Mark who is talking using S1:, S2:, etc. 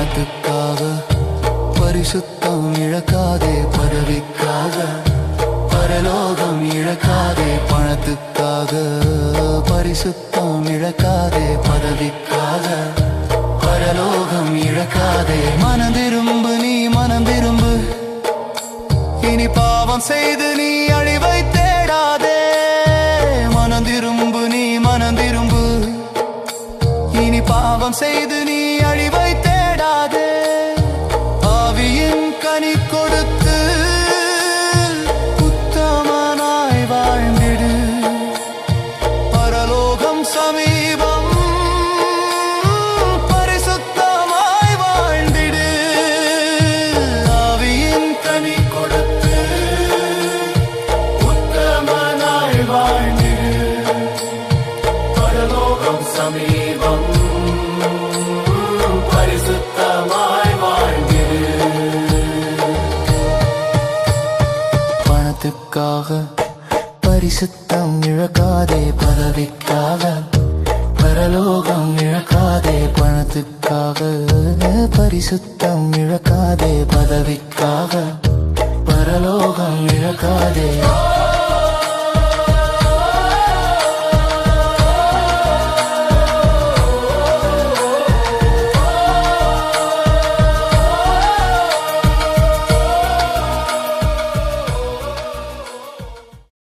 S1: பணத்துக்காக பரிசுத்தம் இழக்காதே பதவிக்காக பரலோகம் இழக்காதே பணத்துக்காக பரிசுத்தம் இழக்காதே பதவிக்காக பரலோகம் இழக்காதே. மனம் திரும்பு நீ மனம் திரும்பு. இனி பாவம் செய்து நீ அழிவை தேடாதே. மனம் திரும்பு நீ மனம் திரும்பு. இனி பாவம் செய்து நீ அழிவை தேடாதே ஆவியின் கனி கொடுத்து உத்தமனாய் வாழ்ந்திடு. பரலோகம் சமீபம் பரிசுத்தமாய் வாழ்ந்திடு. ஆவியின் கனி கொடுத்து உத்தமனாய் வாழ்ந்திடு. பரலோகம் சமீபம் பணத்துக்காக பரிசுத்தம் இழக்காதே பதவிக்காக பரலோகம் இழக்காதே பணத்துக்காக பரிசுத்தம் இழக்காதே பதவிக்காக.